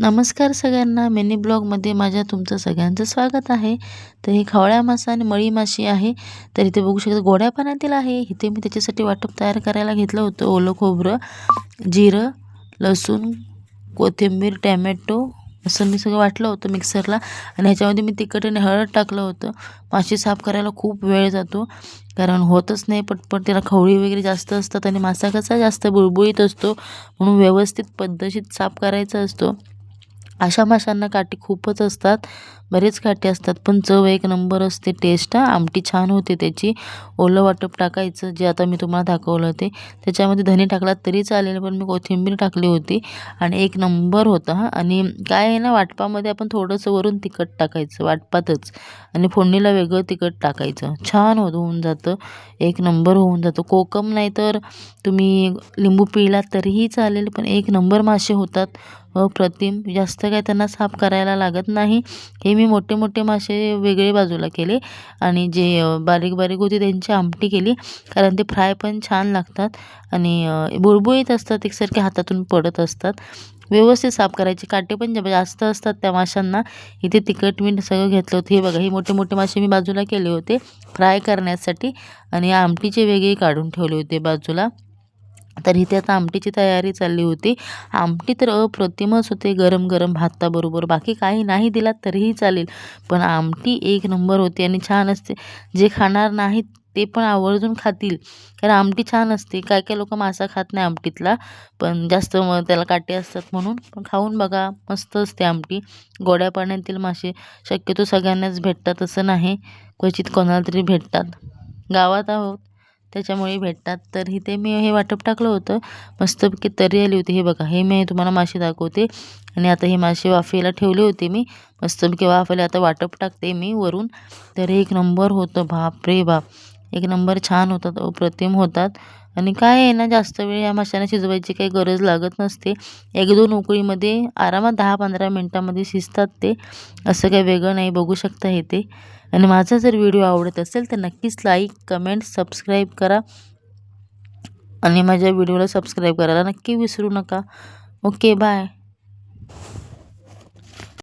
नमस्कार सगळ्यांना. मिनी ब्लॉगमध्ये माझ्या तुमचं सगळ्यांचं स्वागत आहे. तर हे खवळ्या मासा आणि मळी माशी आहे. तर इथे बघू शकता गोड्या पाण्यातील आहे. इथे मी त्याच्यासाठी वाटप तयार करायला घेतलं होतं. ओलं खोबरं जिरं लसूण कोथिंबीर टॅमॅटो असं मी सगळं वाटलं होतं मिक्सरला. आणि ह्याच्यामध्ये मी तिखट आणि हळद टाकलं होतं. माशी साफ करायला खूप वेळ जातो. कारण होतच नाही पटपट. त्याला खवळी वगैरे जास्त असतात आणि मासा कसा जास्त बुळबुळीत असतो म्हणून व्यवस्थित पद्धतीत साफ करायचा असतो. अशा माशांना काठी खूपच असतात बरेच काठी असतात पण चव एक नंबर असते टेस्ट आमटी छान होते त्याची. ओलं वाटप टाकायचं जे आता मी तुम्हाला दाखवलं ते त्याच्यामध्ये धने टाकला तरी चालेल पण मी कोथिंबीर टाकली होती. आणि एक नंबर होता हा. आणि काय आहे ना वाटपामध्ये आपण थोडंसं वरून तिखट टाकायचं वाटपातच. आणि फोडणीला वेगळं तिखट टाकायचं. छान होत होऊन जातं. एक नंबर होऊन जातं. कोकम नाही तर तुम्ही लिंबू पिळलात तरीही चालेल पण एक नंबर मासे होतात. हो, अप्रतिम जास्त काय त्यांना साफ करायला लागत नाही. हे मी मोठे मोठे मासे वेगळे बाजूला केले आणि जे बारीक बारीक होते त्यांची आमटी केली. कारण ते फ्राय पण छान लागतात आणि बुळबुळीत असतात एकसारखे हातातून पडत असतात. व्यवस्थित साफ करायचे. काटे पण जास्त असतात त्या माशांना. इथे तिखट मीठ सगळं घेतलं होतं. हे बघा हे मोठे मोठे मासे मी बाजूला केले होते फ्राय करण्यासाठी आणि आमटीचे वेगळे काढून ठेवले होते बाजूला. तर इथे आता आमटीची तयारी चालली होती. आमटी तर अप्रतिमच होते गरम गरम भाताबरोबर बाकी काही नाही दिलात तरीही चालेल. पण आमटी एक नंबर होती आणि छान असते. जे खाणार नाहीत ते पण आवर्जून खातील. कारण आमटी छान असते. काय काय लोक मासा खात नाही आमटीतला. पण जास्त मग त्याला काटे असतात म्हणून. पण खाऊन बघा मस्त असते आमटी. गोड्या पाण्यातील मासे. शक्यतो सगळ्यांनाच भेटतात असं नाही. क्वचित कोणाला तरी भेटतात. गावात आहोत. त्याच्यामुळे भेटतात. तर इथे मी हे वाटप टाकलं होतं. मस्तपैकी तरी आली होती. हे बघा हे मी तुम्हाला मासे दाखवते. आणि आता हे मासे वाफेला ठेवले होते मी. मस्तपैकी वाफेला आता वाटप टाकते मी वरून. तर एक नंबर होतं. बाप रे बाप. एक नंबर छान होतात अप्रतिम होतात. आणि काय आहे ना जास्त वेळ या माशांना शिजवायची काही गरज लागत नसते. एक दोन उकळीमध्ये आरामात दहा पंधरा मिनटामध्ये शिजतात ते. असं काही वेगळं नाही बघू शकता हे ते आणि माझा जर व्हिडिओ आवडत असेल तर नक्कीच लाईक कमेंट सबस्क्राईब करा. आणि माझ्या व्हिडिओला सबस्क्राईब करायला नक्की विसरू नका. Okay bye